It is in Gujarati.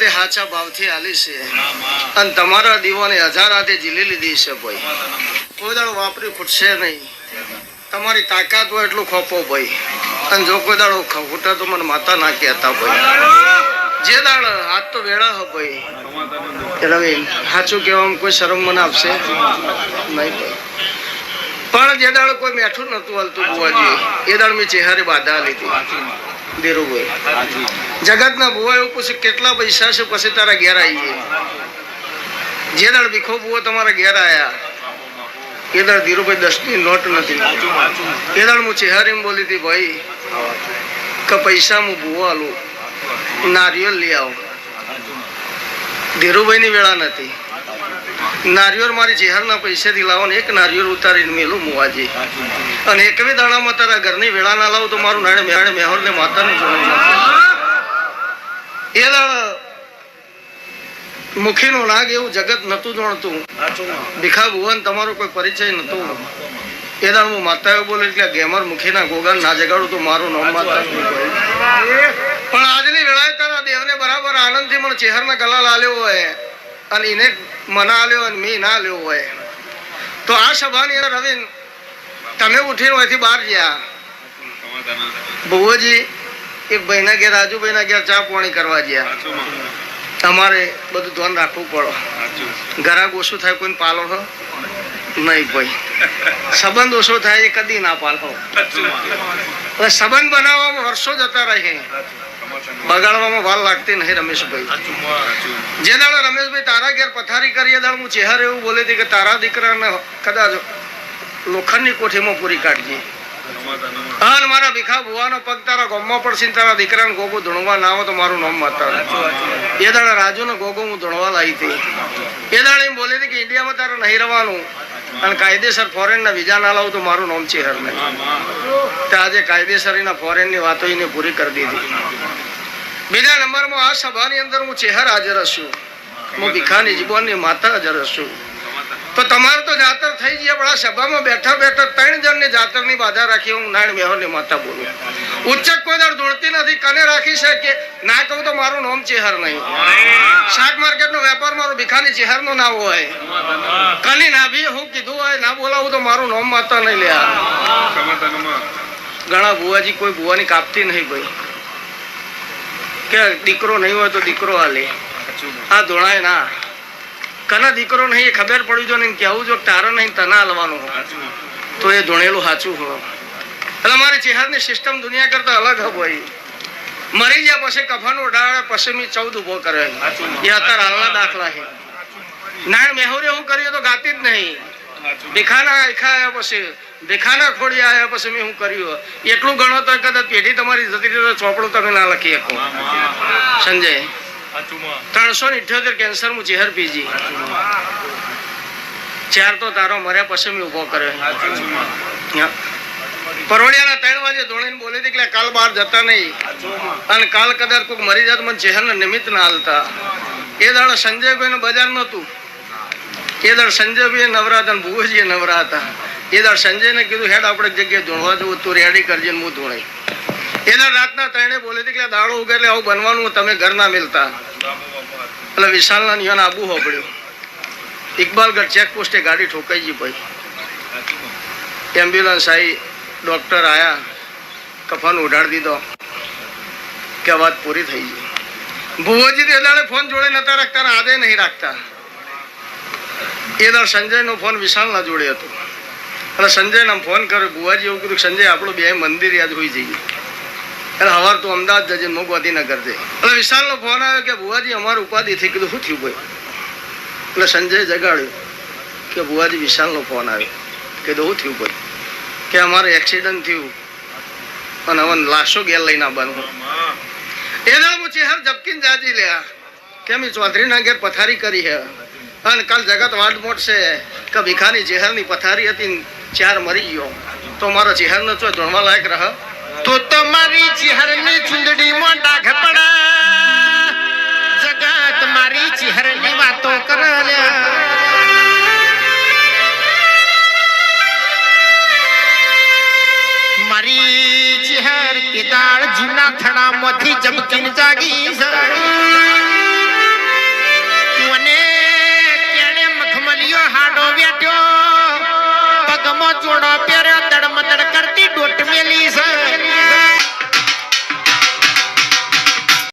તે હાચા ભાવથી આલી છે. અને તમારા દીવાને હજાર હાથે ઝીલી લીધી છે ભાઈ. કોઈ દાડો વાપરી ખૂટશે નહીં. તમારી તાકાત હોય એટલું ખોપો ભાઈ. અને જો કોઈ દાડો ખોટા તો મને માતા ના કહેતા ભાઈ. જે દાડ હાથ તો વેળા હો ભાઈ. રવિ સાચું કહેવામાં કોઈ શરમ મને આપશે? નહીં ભાઈ. પણ જે દાડ કોઈ મેઠું નહોતું હાલતું બુવાજી એ દાડ મેં ચહેરે બાધા લીધી. ધીરુભાઈ જગતના ભુવા એવું પૂછે કેટલા પૈસા છે? પછી તારા ઘેર આવીએ. જે દાડ ભીખો બુવો તમારા ઘેર આવ્યા એ દાડ ધીરુભાઈ દસની નોટ નથી એ દાડ હું ચહેરીમાં બોલી હતી ભાઈ કે પૈસા હું બુવો આલું. નારિયેલ લઈ આવો. ધીરુભાઈની વેળા નથી નારિયેળ મારી ચહેરના પૈસેથી લાવો ને એક નારિયોર ઉતારીને મેલું મુવાજી. અને એકવે દાણામાં તારા ઘરની વેળા ના લાવું તો મારું નાણે મેહાડે મેહોર ને માતાનું જોડે એ દાણા મુખીનું નાગ એવું જગત નતું જાણતું. ભીખા ભુવન તમારો કોઈ પરિચય નતો એ દાડ હું માતા બોલે એટલે ગેમર મુખીના ગોગાન ના જગાડું તો મારું નામ માતા પણ આજની વેળાએ તારા દેવને બરાબર આનંદથી મને ચહેરના ગલા લાલ્યો હોય. અને એને મના લ્યો અને મેં ના લ્યો હોય. તો આ સભાની અંદર હવે તમે ઉઠીને અહીંથી બહાર ગયા. ભુવોજી એક ભાઈના ઘેર રાજુભાઈના ઘેર ચા પાણી કરવા ગયા. તમારે બધું ધ્યાન રાખવું પડો. ઘરાક ઓછું થાય કોઈને પાલો હો નહીં ભાઈ. સંબંધ ઓછો થાય એ કદી ના પાલો. સંબંધ બનાવવામાં વર્ષો જતા રહે. બગાડવામાં વાર લાગતી નહીં રમેશભાઈ. જે દાડો રમેશભાઈ તારા ઘેર પથારી કરીએ દાડ હું ચહેર એવું બોલી હતી કે તારા દીકરાને કદાચ લોખંડની કોઠીમાં પૂરી કાઢજે. અને મારા ભીખા ભુવાનો પગ તારા ગોમમાં પડશે તારા દીકરાને ગોગો ધૂણવા ના આવે તો મારું નામ માતા એ દાડે રાજુને ગોગો હું ધૂણવા લાવી હતી. એ દાડે એમ બોલી હતી કે ઇન્ડિયામાં તારે નહીં રહેવાનું અને કાયદેસર ફોરેનના વિઝા ના લાવું તો મારું નામ છે નહીં તે આજે કાયદેસર એના ફોરેનની વાતો એને પૂરી કરી દીધી. બીજા નંબરમાં આ સભાની અંદર હું ચહેર હાજર હશું. હું ભીખાની જીવનની માતા હાજર હશું. તો તમારે તો જાતર થઈ ગયા પણ આ સભામાં બેઠા બેઠા ત્રણ જણની જાતરની બાધા રાખી હું નારાયણ મેહોરની માતા બોલું. ઉચ્ચક કોઈ દર દોડતી નથી. કને રાખી શકે? ના કહું તો મારું નામ ચેહર નહીં. શાક માર્કેટનો વેપાર મારો ભીખાની ચેહરનો ના હોય. કની ના ભી હું કીધું હોય ના બોલાવું તો મારું નામ માતા નહીં લે ઘણા બુવાજી કોઈ બુવાની કાપતી નહીં ભાઈ. કે દીકરો નહીં હોય તો દીકરો હાલે. આ ધોળાય ના. કના દીકરો નહીં એ ખબર પડી જો ને કેવું જો તારો નહીં, તના હાલવાનું તો એ ધોણેલું સાચું હોય. એટલે મારી ચેહરની સિસ્ટમ દુનિયા કરતા અલગ હોય. મરી ગયા પછી કફાનો ઉડાડે, પછી મેં ચૌદ ઊભો કરે એ અત્યારે હાલના દાખલા છે. નાણ મેહોરે હું કર્યું તો ગાતી જ નહીં. દેખાના આખા પછી ભીખાના ખોડી આવ્યા પછી મેં હું કર્યું એટલું ગણો તો કદાચ પેઢી તમારી જતી રહી ચોપડું તમે ના લખી શકો. સંજય, ત્રણસો ને ઇઠ્યોતેર કેન્સર હું ચેહર પીજી. ચાર તો તારો મર્યા પછી મેં ઊભો કર્યો. હા. પરોડિયાના ત્રણ વાગે ધોળીને બોલી હતી કાલ બહાર જતા નહીં. અને કાલ કદાચ કોઈક મરી જાત મને ચહેરના નિમિત્ત ના હાલતા. એ દાડો સંજયભાઈ નું બજાર નહોતું. એ દાડ સંજયભાઈ નવરા હતા ભુવજીએ નવરા હતા એ દાડ સંજયને કીધું, હેડ, આપણે જગ્યાએ ધોળવા જવું, તું રેડી કરજે હું ધોળાઈ એ દાડ રાતના ત્રણે બોલી કે દાડો ઉગે એટલે આવું બનવાનું, તમે ઘર ના મિલતા. એટલે વિશાલના નિયન આબુ હોપડ્યું ઇકબાલગઢ ચેકપોસ્ટે ગાડી ઠોકાઈ ગઈ ભાઈ. એમ્બ્યુલન્સ આવી ડોક્ટર આયા, કફન ઉઢાડી દીધો, કે વાત પૂરી થઈ ગઈ. ભુવોજી તે દાડે ફોન જોડે નતા રાખતા આદે નહીં રાખતા. એ દાડ સંજયનો ફોન વિશાલના જોડે હતો. એટલે સંજયને આમ ફોન કર્યો, બુવાજી, એવું કીધું સંજય, આપણું બે મંદિર યાદ હોઈ જઈએ. એટલે હવાર તું અમદાવાદ જજે મોગ ગાંધીનગર જઈ એટલે વિશાલનો ફોન આવ્યો કે, બુવાજી, અમારું ઉપાધિ થઈ કીધું, શું થયું ભાઈ? એટલે સંજય જગાડ્યું કે, બુવાજી, વિશાલનો ફોન આવ્યો. કીધું, શું થયું ભાઈ? કે, અમારે એક્સિડન્ટ થયું. અને હવે લાશો ગેર લઈને આવવાનું. એ દાળ હું ચેહર ઝપકીને જાજી લે કે મેં ચૌધરીના ઘેર પથારી કરી હે? અને કાલ જગત વાટ મોટશે. કે ભીખાની જેહરની પથારી હતી ને ચાર મરી ગયો. તો મારો ચેહરનો ચો ધોણવા લાયક રહ. તો તમારી ચિહરની ચુંદડી મોટા ઘપડા જગત મારી ચિહરની વાતો કરે મારી ચિહર કેદાળ જૂના થડામાંથી જબકીન જાગી છે જોડો પહેર્યો તડમતડ કરતી ડોટ મેલી છે.